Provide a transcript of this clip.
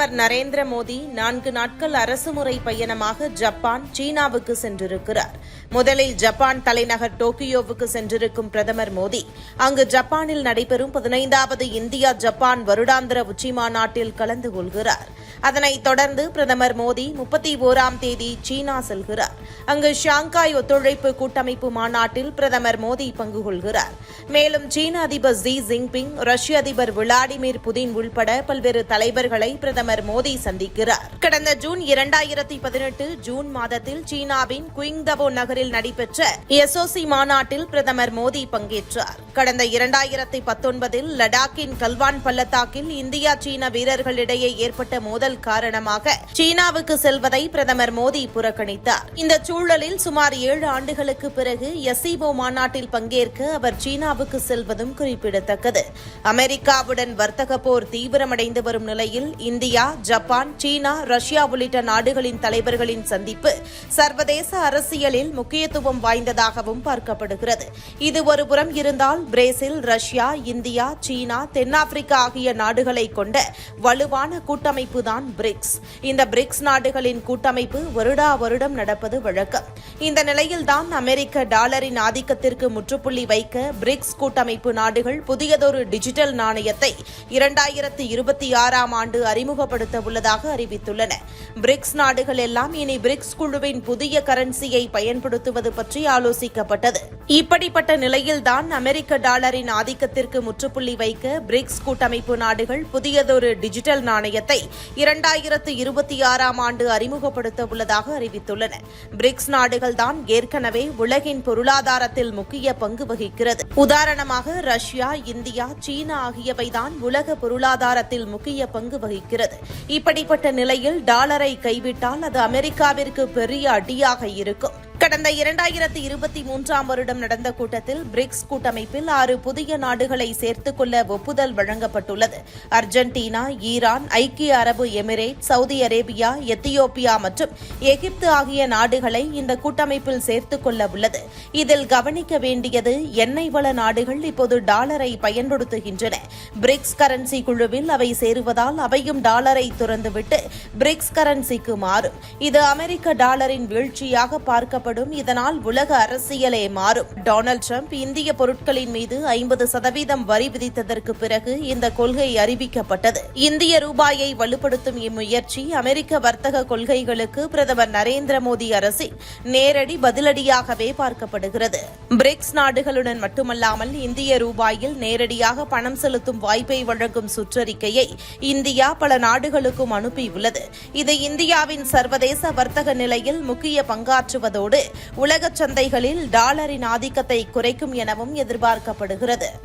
பிரதமர் நரேந்திர மோடி நான்கு நாட்கள் அரசுமுறை பயணமாக ஜப்பான் சீனாவுக்கு சென்றிருக்கிறார். முதலில் ஜப்பான் தலைநகர் டோக்கியோவுக்கு சென்றிருக்கும் பிரதமர் மோடி அங்கு ஜப்பானில் நடைபெறும் பதினைந்தாவது இந்தியா ஜப்பான் வருடாந்திர உச்சிமாநாட்டில் கலந்து கொள்கிறார். அதனைத் தொடர்ந்து பிரதமர் மோடி முப்பத்தி ஓராம் தேதி சீனா செல்கிறார். அங்கு ஷாங்காய் ஒத்துழைப்பு கூட்டமைப்பு மாநாட்டில் பிரதமர் மோடி பங்கு கொள்கிறார். மேலும் சீன அதிபர் ஜி ஜின்பிங் ரஷ்ய அதிபர் விளாடிமிர் புதின் உள்பட பல்வேறு தலைவர்களை பிரதமர் பிரதமர் மோடி சந்திக்கிறார். கடந்த ஜூன் இரண்டாயிரத்தி பதினெட்டு ஜூன் மாதத்தில் சீனாவின் குயிங்தவோ நகரில் நடைபெற்ற எஸ்ஓசி மாநாட்டில் பிரதமர் மோடி பங்கேற்றார். கடந்த இரண்டாயிரத்தி பத்தொன்பதில் லடாக்கின் கல்வான் பள்ளத்தாக்கில் இந்தியா சீன வீரர்களிடையே ஏற்பட்ட மோதல் காரணமாக சீனாவுக்கு செல்வதை பிரதமர் மோடி புறக்கணித்தார். இந்த சூழலில் சுமார் ஏழு ஆண்டுகளுக்கு பிறகு எஸ்இபோ மாநாட்டில் பங்கேற்க அவர் சீனாவுக்கு செல்வதும் குறிப்பிடத்தக்கது. அமெரிக்காவுடன் வர்த்தக போர் தீவிரமடைந்து வரும் நிலையில் இந்திய இந்தியா ஜப்பான் சீனா ரஷ்யா உள்ளிட்ட நாடுகளின் தலைவர்களின் சந்திப்பு சர்வதேச அரசியலில் முக்கியத்துவம் வாய்ந்ததாகவும் பார்க்கப்படுகிறது. இது ஒருபுறம் இருந்தால் பிரேசில் ரஷ்யா இந்தியா சீனா தென்னாப்பிரிக்கா ஆகிய நாடுகளை கொண்ட வலுவான கூட்டமைப்பு தான் பிரிக்ஸ். இந்த பிரிக்ஸ் நாடுகளின் கூட்டமைப்பு வருடா வருடம் நடப்பது வழக்கம். இந்த நிலையில்தான் அமெரிக்க டாலரின் ஆதிக்கத்திற்கு முற்றுப்புள்ளி வைக்க பிரிக்ஸ் கூட்டமைப்பு நாடுகள் புதியதொரு டிஜிட்டல் நாணயத்தை இரண்டாயிரத்து இருபத்தி ஆறாம் ஆண்டு அறிமுகப்படுத்த உள்ளதாக அறிவித்துள்ளன. பிரிக்ஸ் நாடுகள் எல்லாம் இனி பிரிக்ஸ் குழுவின் புதிய கரன்சியை பயன்படுத்துவது பற்றி ஆலோசிக்கப்பட்டது. இப்படிப்பட்ட நிலையில்தான் அமெரிக்க டாலரின் ஆதிக்கத்திற்கு முற்றுப்புள்ளி வைக்க பிரிக்ஸ் கூட்டமைப்பு நாடுகள் புதியதொரு டிஜிட்டல் நாணயத்தை இரண்டாயிரத்து இருபத்தி ஆறாம் ஆண்டு அறிமுகப்படுத்த உள்ளதாக அறிவித்துள்ளன. பிரிக்ஸ் நாடுகள் தான் ஏற்கனவே உலகின் பொருளாதாரத்தில் முக்கிய பங்கு வகிக்கிறது. உதாரணமாக ரஷ்யா இந்தியா சீனா ஆகியவைதான் உலக பொருளாதாரத்தில் முக்கிய பங்கு வகிக்கிறது. இப்படிப்பட்ட நிலையில் டாலரை கைவிட்டால் அது அமெரிக்காவிற்கு பெரிய அடியாக இருக்கும். கடந்த இரண்டாயிரத்தி இருபத்தி மூன்றாம் வருடம் நடந்த கூட்டத்தில் பிரிக்ஸ் கூட்டமைப்பில் ஆறு புதிய நாடுகளை சேர்த்துக் கொள்ள ஒப்புதல் வழங்கப்பட்டுள்ளது. அர்ஜென்டினா ஈரான் ஐக்கிய அரபு எமிரேட் சவுதி அரேபியா எத்தியோப்பியா மற்றும் எகிப்து ஆகிய நாடுகளை இந்த கூட்டமைப்பில் சேர்த்துக் கொள்ள உள்ளது. இதில் கவனிக்க வேண்டியது எண்ணெய் வள நாடுகள் இப்போது டாலரை பயன்படுத்துகின்றன. பிரிக்ஸ் கரன்சி குழுவில் அவை சேருவதால் அவையும் டாலரை துறந்துவிட்டு பிரிக்ஸ் கரன்சிக்கு மாறும். இது அமெரிக்க டாலரின் வீழ்ச்சியாக பார்க்கப்படும் இதனால் உலக அரசியலே மாறும். டொனால்டு டிரம்ப் இந்திய பொருட்களின் மீது ஐம்பது சதவீதம் வரி விதித்ததற்கு பிறகு இந்த கொள்கை அறிவிக்கப்பட்டது. இந்திய ரூபாயை வலுப்படுத்தும் இம்முயற்சி அமெரிக்க வர்த்தக கொள்கைகளுக்கு பிரதமர் நரேந்திர மோடி அரசின் நேரடி பதிலடியாகவே பார்க்கப்படுகிறது. பிரிக்ஸ் நாடுகளுடன் மட்டுமல்லாமல் இந்திய ரூபாயில் நேரடியாக பணம் செலுத்தும் வாய்ப்பை வழங்கும் சுற்றறிக்கையை இந்தியா பல நாடுகளுக்கும் அனுப்பியுள்ளது. இது இந்தியாவின் சர்வதேச வர்த்தக நிலையில் முக்கிய பங்காற்றுவதோடு உலக சந்தைகளில் டாலரின் ஆதிக்கத்தை குறைக்கும் எனவும் எதிர்பார்க்கப்படுகிறது.